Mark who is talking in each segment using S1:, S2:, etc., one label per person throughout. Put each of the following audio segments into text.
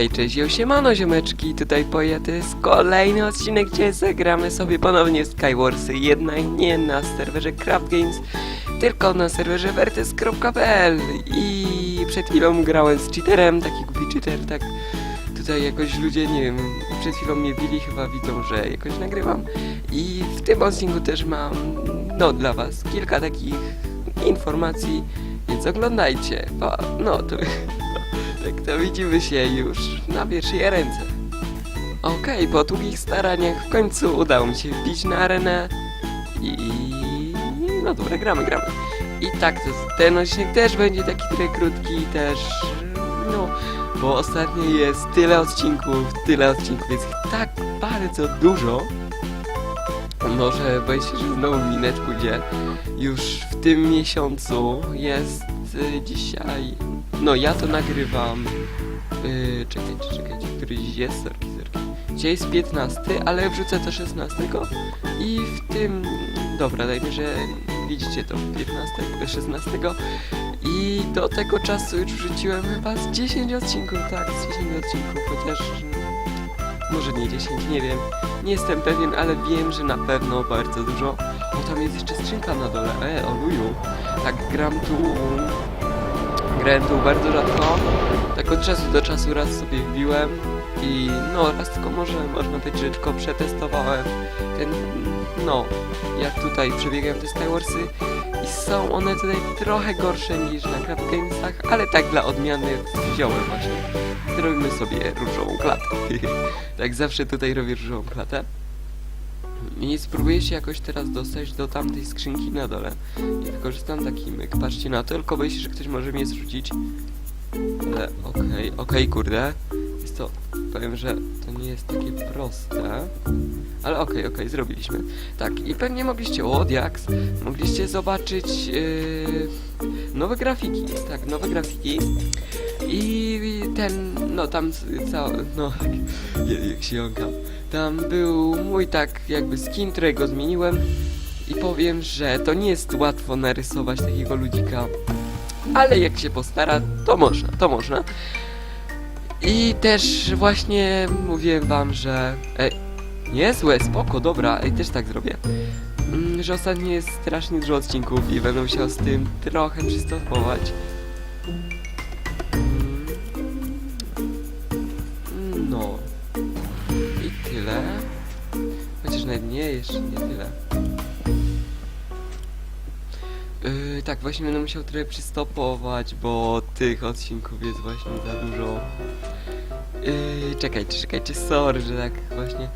S1: Hej, cześć, yo, siemano ziomeczki, tutaj to jest kolejny odcinek, gdzie zagramy sobie ponownie Skywarsy, jednak nie na serwerze Craft Games, tylko na serwerze vertes.pl i przed chwilą grałem z cheaterem, taki głupi cheater, tak tutaj jakoś ludzie, nie wiem, przed chwilą mnie bili, chyba widzą, że jakoś nagrywam. I w tym odcinku też mam, no dla was, kilka takich informacji, więc oglądajcie, bo no to... Tak to widzimy się już na pierwszej ręce. Okej, po długich staraniach w końcu udało mi się wbić na arenę i... no dobra, gramy, gramy. I tak, to, ten odcinek też będzie taki trochę krótki też, no, bo ostatnio jest tyle odcinków, tyle odcinków, jest tak bardzo dużo, może boję się, że znowu minę pójdzie. Już w tym miesiącu jest y, dzisiaj. No ja to nagrywam. Yy, czekajcie, czekajcie, który dziś jest? Sorki, sorki. Dzisiaj jest 15, ale wrzucę to 16 i w tym. Dobra, dajmy, że widzicie to 15, 16 i do tego czasu już wrzuciłem chyba z 10 odcinków, tak, z 10 odcinków, chociaż może nie 10, nie wiem. Nie jestem pewien, ale wiem, że na pewno bardzo dużo. O, tam jest jeszcze skrzynka na dole. E, o luju. Tak, gram tu... Grałem tu bardzo rzadko. Tak od czasu do czasu raz sobie wbiłem. I no, raz tylko może, można powiedzieć, że tylko przetestowałem ten... No, jak tutaj przebiegałem te Skywarsy. Są one tutaj trochę gorsze niż na Craft Gamesach, ale tak dla odmiany wziąłem właśnie. Zrobimy sobie różową klatę. tak zawsze tutaj robię różową klatę. I spróbuję się jakoś teraz dostać do tamtej skrzynki na dole. I wykorzystam taki myk. Patrzcie na to, tylko boję się, że ktoś może mnie zrzucić. Ale okej, okej, kurde. Jest to, powiem, że to nie jest takie proste. Ale okej, okej, zrobiliśmy. Tak, i pewnie mogliście, o, Diax, mogliście zobaczyć yy, nowe grafiki. Tak, nowe grafiki. I ten, no tam cały, no jak, się jąkam. Tam był mój tak jakby skin, którego zmieniłem i powiem, że to nie jest łatwo narysować takiego ludzika, ale jak się postara, to można, to można. I też właśnie mówiłem wam, że... Ej, niezłe, spoko, dobra, ej, też tak zrobię. Mm, że ostatnio jest strasznie dużo odcinków i będę musiał z tym trochę przystępować. Mm, No. I tyle. Chociaż nawet nie, jeszcze nie tyle. Yy, tak, właśnie będę musiał trochę przystopować, bo tych odcinków jest właśnie za dużo. Yy, czekajcie, czekajcie, sorry, że tak właśnie.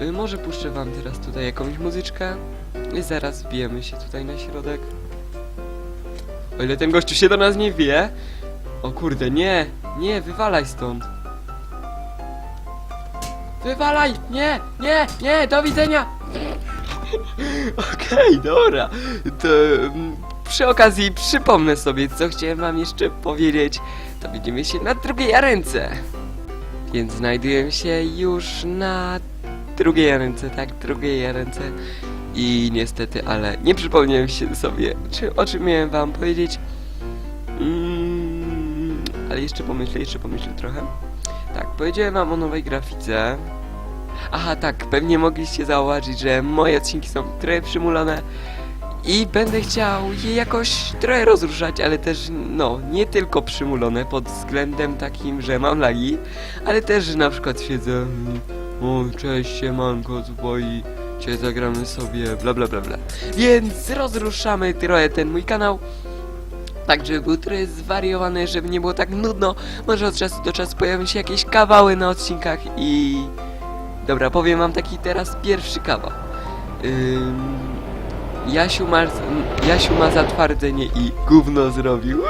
S1: Yy, może puszczę wam teraz tutaj jakąś muzyczkę i zaraz wbijemy się tutaj na środek. O ile ten gościu się do nas nie wie. O kurde, nie, nie, wywalaj stąd. Wywalaj! Nie, nie, nie, do widzenia! Okej, dobra. To mm, przy okazji przypomnę sobie, co chciałem wam jeszcze powiedzieć. To widzimy się na drugiej arence. Więc znajduję się już na drugiej arence, tak, drugiej arence. I niestety, ale nie przypomniałem się sobie, czy, o czym miałem wam powiedzieć. Mm, ale jeszcze pomyślę, jeszcze pomyślę trochę. Tak, powiedziałem wam o nowej grafice. Aha, tak, pewnie mogliście zauważyć, że moje odcinki są trochę przymulone i będę chciał je jakoś trochę rozruszać, ale też, no, nie tylko przymulone pod względem takim, że mam lagi, ale też, że na przykład siedzę o, cześć, siemanko, twoi, cię zagramy sobie, bla bla bla bla. Więc rozruszamy trochę ten mój kanał. Tak, żeby był trochę zwariowany, żeby nie było tak nudno. Może od czasu do czasu pojawią się jakieś kawały na odcinkach i... Dobra, powiem wam taki teraz pierwszy kawał. Ym... Jasiu ma, Jasiu ma zatwardzenie i gówno zrobił.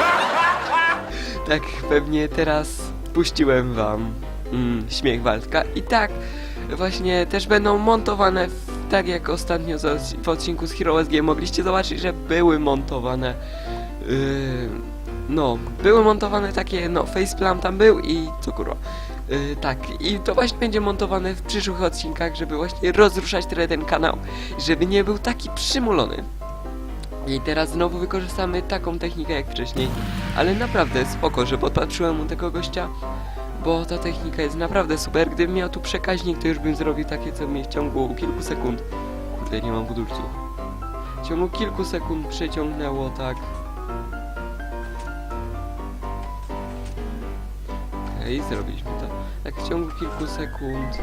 S1: tak, pewnie teraz puściłem wam mm, śmiech Waldka. I tak, właśnie też będą montowane, w, tak jak ostatnio z w odcinku z Hero SG mogliście zobaczyć, że były montowane. Yy, no, były montowane takie, no, faceplam tam był i co kurwa. Yy, tak, i to właśnie będzie montowane w przyszłych odcinkach, żeby właśnie rozruszać trochę ten kanał, żeby nie był taki przymulony. I teraz znowu wykorzystamy taką technikę jak wcześniej. Ale naprawdę spoko, że podpatrzyłem u tego gościa, bo ta technika jest naprawdę super. Gdybym miał tu przekaźnik, to już bym zrobił takie, co mnie w ciągu kilku sekund. Kurde, nie mam budulców. W ciągu kilku sekund przeciągnęło tak. Okej, zrobiliśmy to. Tak w ciągu kilku sekund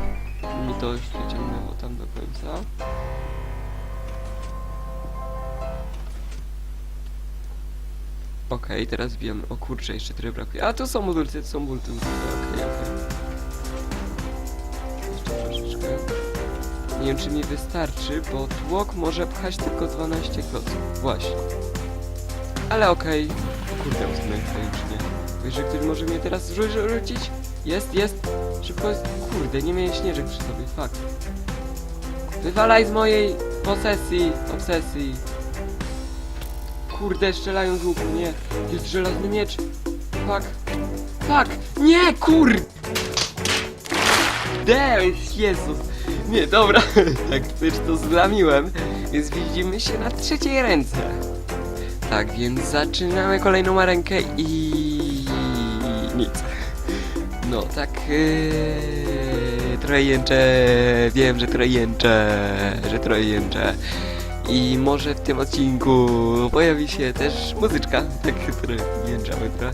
S1: mi to już przeciągnęło tam do końca. Okej, teraz bijemy. O kurczę, jeszcze trochę brakuje. A tu są budulce, to są budulce. Okej, okej. Jeszcze troszeczkę. Nie wiem, czy mi wystarczy, bo tłok może pchać tylko 12 kloców. Właśnie. Ale okej. Kurde, usunąłem tutaj już nie. Wiesz, ktoś może mnie teraz rzu- rzucić? Jest, jest. Szybko jest. Kurde, nie miałem śnieżek przy sobie. Fuck. Wywalaj z mojej posesji, obsesji. Kurde, strzelają z łuku, nie. Jest żelazny miecz. Fuck. Fuck. Nie, kur... Deus, Jezus. Nie, dobra. Jak chcesz, to zlamiłem. Więc widzimy się na trzeciej ręce. Tak, więc zaczynamy kolejną arenkę i... nic. No, tak... Yy... Trochę jęczę... Wiem, że trochę jęczę... Że trochę jęczę. I może w tym odcinku pojawi się też muzyczka, tak trochę jęczałem trochę.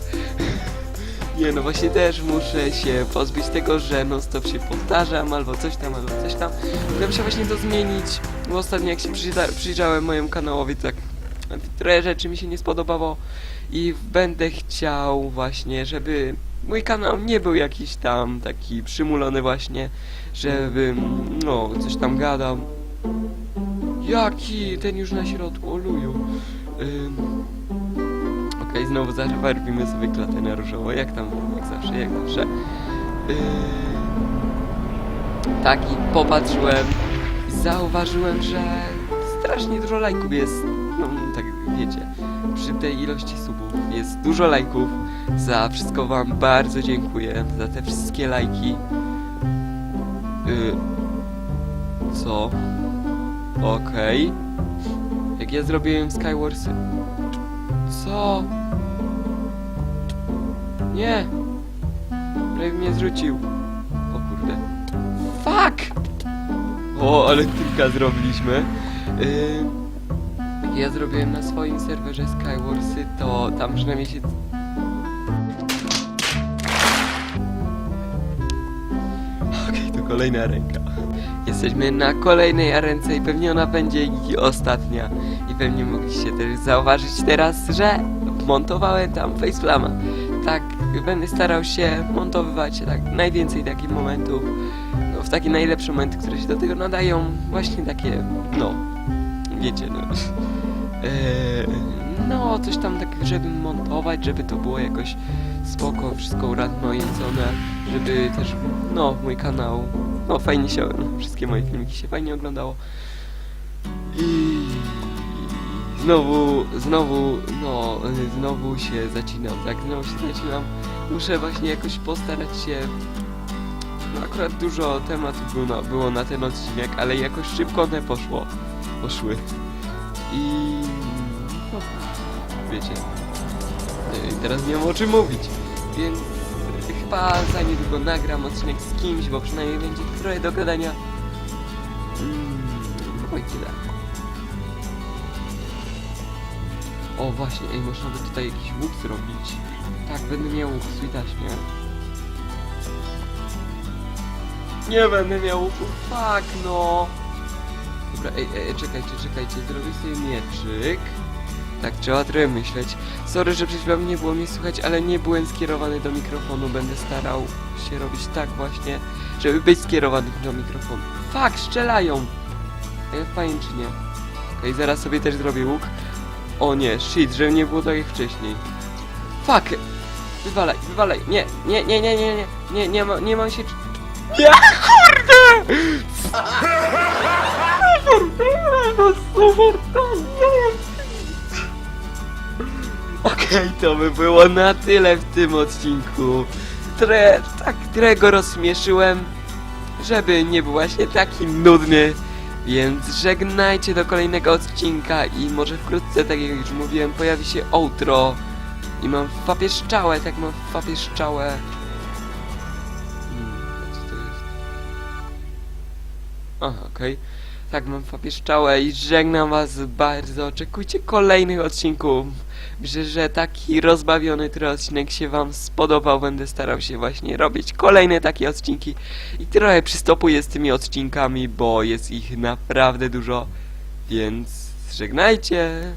S1: Nie no właśnie też muszę się pozbyć tego, że non stop się powtarzam, albo coś tam, albo coś tam. Będę musiał właśnie to zmienić, bo ostatnio jak się przyjrza- przyjrzałem mojemu kanałowi, tak trochę rzeczy mi się nie spodobało i będę chciał właśnie, żeby mój kanał nie był jakiś tam taki przymulony właśnie, żebym no coś tam gadał. Jaki? Ten już na środku, oluju. Ym. Okej, znowu zabarwimy sobie klatę na różowo, jak tam, jak zawsze, jak zawsze. Ym. Tak, i popatrzyłem zauważyłem, że strasznie dużo lajków jest. No, tak wiecie, przy tej ilości subów jest dużo lajków. Za wszystko wam bardzo dziękuję, za te wszystkie lajki. Y, co? Okej. Jak ja zrobiłem Skywarsy. Co? Nie! Prawie mnie zrzucił. O kurde. Fuck! O, ale kilka zrobiliśmy. Yy, jak ja zrobiłem na swoim serwerze Skywarsy, to tam przynajmniej się... Okej, to kolejna ręka. Jesteśmy na kolejnej arence i pewnie ona będzie i ostatnia. I pewnie mogliście też zauważyć teraz, że montowałem tam faceplama. Tak, będę starał się montowywać tak najwięcej takich momentów. No, w takie najlepsze momenty, które się do tego nadają. Właśnie takie, no, wiecie, no. Eee, no, coś tam tak, żeby montować, żeby to było jakoś spoko, wszystko urazmaicone, żeby też, no, mój kanał, no, fajnie się, no, wszystkie moje filmiki się fajnie oglądało. I znowu, znowu, no, znowu się zacinam, tak, znowu się zacinam. Muszę właśnie jakoś postarać się, no, akurat dużo tematów było na, było na ten odcinek, ale jakoś szybko one poszło, poszły. I, no, wiecie, y, teraz nie mam o czym mówić, więc chyba za niedługo nagram odcinek z kimś, bo przynajmniej będzie trochę do gadania. Mm, no i tyle. O właśnie, ej, można by tutaj jakiś łuk zrobić. Tak, będę miał łuk, widać, nie? Nie będę miał łuku, fuck no! Dobra, ej, ej, czekajcie, czekajcie, zrobię sobie mieczyk. Tak, trzeba trochę myśleć. Sorry, że przed nie było mnie słychać, ale nie byłem skierowany do mikrofonu. Będę starał się robić tak właśnie, żeby być skierowany do mikrofonu. Fuck, strzelają! Fajnie czy nie? Okej, zaraz sobie też zrobię łuk. O nie, shit, że nie było tak jak wcześniej. Fuck! Wywalaj, wywalaj. Nie, nie, nie, nie, nie, nie, nie, nie ma, nie ma się... Nie, kurde! Super, to Okej, to by było na tyle w tym odcinku. Tre, tak, trochę go rozśmieszyłem, żeby nie był właśnie taki nudny. Więc żegnajcie do kolejnego odcinka i może wkrótce, tak jak już mówiłem, pojawi się outro. I mam szczałę, tak mam w Aha, okej. Tak, mam w papie szczałę i żegnam was bardzo. Oczekujcie kolejnych odcinków. Myślę, że taki rozbawiony trochę odcinek się wam spodobał. Będę starał się właśnie robić kolejne takie odcinki. I trochę przystopuję z tymi odcinkami, bo jest ich naprawdę dużo. Więc żegnajcie.